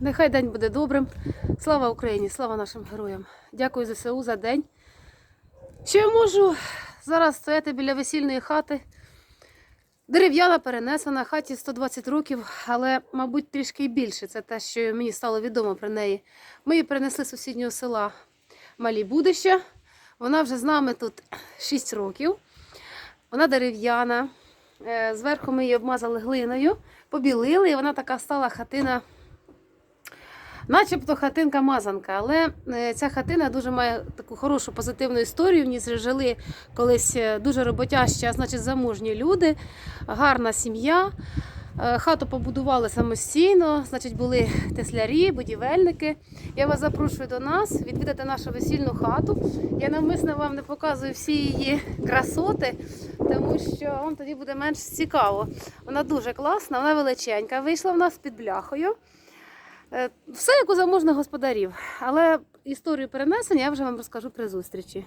Нехай день буде добрим. Слава Україні, слава нашим героям. Дякую ЗСУ за день. Що я можу зараз стояти біля весільної хати. Дерев'яна перенесена, хаті 120 років, але, мабуть, трішки й більше. Це те, що мені стало відомо про неї. Ми її перенесли з сусіднього села Малі Будища. Вона вже з нами тут 6 років. Вона дерев'яна. Е, Зверху ми її обмазали глиною, побілили, і вона така стала хатина. Начебто хатинка мазанка, але е, ця хатина дуже має таку хорошу позитивну історію. В ній жили колись е, дуже роботящі, а значить заможні люди, гарна сім'я. Е, Хату побудували самостійно, значить, були теслярі, будівельники. Я вас запрошую до нас відвідати нашу весільну хату. Я навмисно вам не показую всі її красоти, тому що вам тоді буде менш цікаво. Вона дуже класна, вона величенька. Вийшла в нас під бляхою. Е, Все як у заможних господарів. Але історію перенесення я вже вам розкажу при зустрічі.